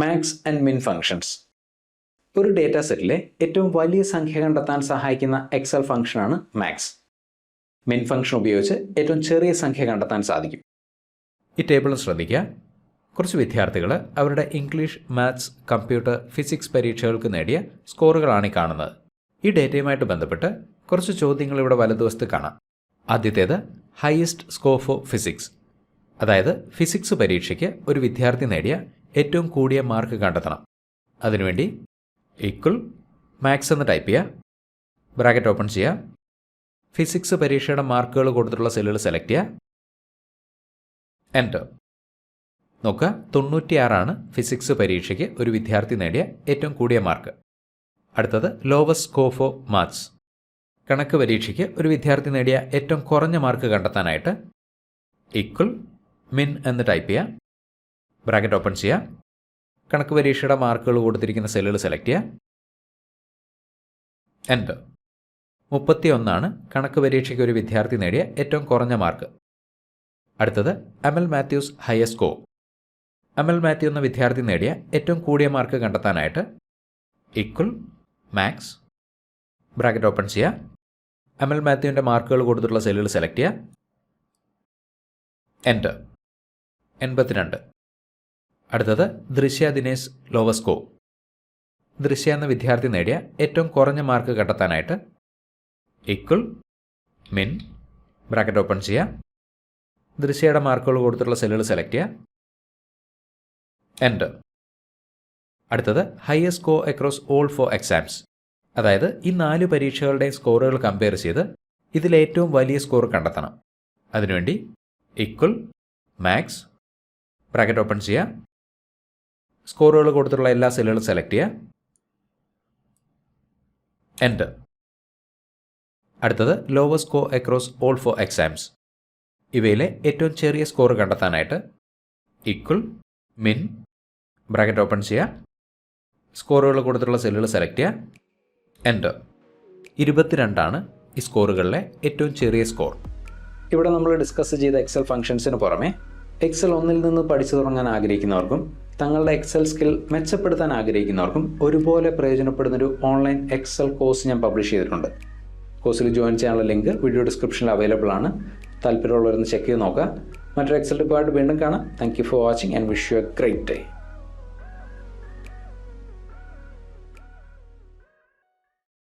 Max and min functions. ഒരു data സെറ്റിലെ ഏറ്റവും വലിയ സംഖ്യ കണ്ടെത്താൻ സഹായിക്കുന്ന എക്സൽ ഫംഗ്ഷനാണ് മാക്സ്. മിൻ ഫംഗ്ഷൻ ഉപയോഗിച്ച് ഏറ്റവും ചെറിയ സംഖ്യ കണ്ടെത്താൻ സാധിക്കും. ഈ ടേബിൾ ശ്രദ്ധിക്കുക. കുറച്ച് വിദ്യാർത്ഥികൾ അവരുടെ ഇംഗ്ലീഷ് മാത്സ് കമ്പ്യൂട്ടർ ഫിസിക്സ് പരീക്ഷകൾക്ക് നേടിയ സ്കോറുകളാണ് ഈ കാണുന്നത്. ഈ ഡേറ്റയുമായിട്ട് ബന്ധപ്പെട്ട് കുറച്ച് ചോദ്യങ്ങൾ ഇവിടെ വലതുവശത്ത് കാണാം. ആദ്യത്തേത് ഹയസ്റ്റ് സ്കോർ ഫോർ ഫിസിക്സ് അതായത് ഫിസിക്സ് പരീക്ഷയ്ക്ക് ഒരു വിദ്യാർത്ഥി നേടിയ ഏറ്റവും കൂടിയ മാർക്ക് കണ്ടെത്തണം. അതിനുവേണ്ടി ഈക്വൽ മാത്സ് എന്ന് ടൈപ്പ് ചെയ്യുക. ബ്രാക്കറ്റ് ഓപ്പൺ ചെയ്യുക. ഫിസിക്സ് പരീക്ഷയുടെ മാർക്കുകൾ കൊടുത്തിട്ടുള്ള സെല്ലുകൾ സെലക്ട് ചെയ്യുക. എന്റർ നോക്കുക തൊണ്ണൂറ്റിയാറാണ് ഫിസിക്സ് പരീക്ഷയ്ക്ക് ഒരു വിദ്യാർത്ഥി നേടിയ ഏറ്റവും കൂടിയ മാർക്ക് അടുത്തത് ലോവസ്റ്റ് സ്കോർ ഫോർ മാത്സ് കണക്ക് പരീക്ഷയ്ക്ക് ഒരു വിദ്യാർത്ഥി നേടിയ ഏറ്റവും കുറഞ്ഞ മാർക്ക് കണ്ടെത്താനായിട്ട് ഈക്വൽ മിൻ എന്ന് ടൈപ്പ് ചെയ്യുക. ബ്രാക്കറ്റ് ഓപ്പൺ ചെയ്യുക കണക്ക് പരീക്ഷയുടെ മാർക്കുകൾ കൊടുത്തിരിക്കുന്ന സെല്ലുകൾ സെലക്ട് ചെയ്യുക എന്റർ മുപ്പത്തി ഒന്നാണ് കണക്ക് പരീക്ഷയ്ക്ക് ഒരു വിദ്യാർത്ഥി നേടിയ ഏറ്റവും കുറഞ്ഞ മാർക്ക്. അടുത്തത് അമൽ മാത്യൂസ് ഹയർ സ്കോർ അമൽ മാത്യു എന്ന വിദ്യാർത്ഥി നേടിയ ഏറ്റവും കൂടിയ മാർക്ക് കണ്ടെത്താനായിട്ട് ഈക്വൽ മാക്സ് ബ്രാക്കറ്റ് ഓപ്പൺ ചെയ്യുക അമൽ മാത്യുവിന്റെ മാർക്കുകൾ കൊടുത്തിട്ടുള്ള സെല്ലുകൾ സെലക്ട് ചെയ്യുക എന്റർ എൺപത്തിരണ്ട്. അടുത്തത് ദൃശ്യ ദിനേശ് ലോവസ്കോ. ദൃശ്യ എന്ന വിദ്യാർത്ഥി നേടിയ ഏറ്റവും കുറഞ്ഞ മാർക്ക് കണ്ടെത്താനായിട്ട് ഇക്വൽ മിൻ ബ്രാക്കറ്റ് ഓപ്പൺ ചെയ്യുക ദൃശ്യയുടെ മാർക്കുകൾ കൊടുത്തിട്ടുള്ള സെല്ലുകൾ സെലക്ട് ചെയ്യുക എന്റർ അടുത്തത് highest score across all four exams അതായത് ഈ നാല് പരീക്ഷകളുടെയും സ്കോറുകൾ കമ്പയർ ചെയ്ത് ഇതിലേറ്റവും വലിയ സ്കോർ കണ്ടെത്തണം. അതിനുവേണ്ടി ഇക്വൽ മാക്സ് ബ്രാക്കറ്റ് ഓപ്പൺ ചെയ്യുക സ്കോറുകൾ കൊടുത്തിട്ടുള്ള എല്ലാ സെല്ലുകളും സെലക്ട് ചെയ്യുക. എന്റർ അടുത്തത് lower score across all four exams ഇവയിലെ ഏറ്റവും ചെറിയ സ്കോർ കണ്ടെത്താനായിട്ട് ഈക്വൽ മിൻ ബ്രാക്കറ്റ് ഓപ്പൺ ചെയ്യുക. സ്കോറുകൾ കൊടുത്തിട്ടുള്ള സെല്ലുകൾ സെലക്ട് ചെയ്യുക. എന്റർ ഇരുപത്തിരണ്ടാണ് ഈ സ്കോറുകളിലെ ഏറ്റവും ചെറിയ സ്കോർ ഇവിടെ നമ്മൾ ഡിസ്കസ് ചെയ്ത എക്സൽ ഫംഗ്ഷൻസിന് പുറമെ എക്സൽ ഒന്നിൽ നിന്ന് പഠിച്ചു തുടങ്ങാൻ ആഗ്രഹിക്കുന്നവർക്കും തങ്ങളുടെ എക്സൽ സ്കിൽ മെച്ചപ്പെടുത്താൻ ആഗ്രഹിക്കുന്നവർക്കും ഒരുപോലെ പ്രയോജനപ്പെടുന്ന ഒരു ഓൺലൈൻ എക്സൽ കോഴ്സ് ഞാൻ പബ്ലിഷ് ചെയ്തിട്ടുണ്ട്. കോഴ്സിൽ ജോയിൻ ചെയ്യാനുള്ള ലിങ്ക് വീഡിയോ ഡിസ്ക്രിപ്ഷനിൽ അവൈലബിൾ ആണ്. താല്പര്യമുള്ളവരൊന്ന് ചെക്ക് ചെയ്ത് നോക്കുക. മറ്റൊരു എക്സൽ ഡിപ്പാർട്ട് വീണ്ടും കാണാം. Thank you for watching and wish you a great day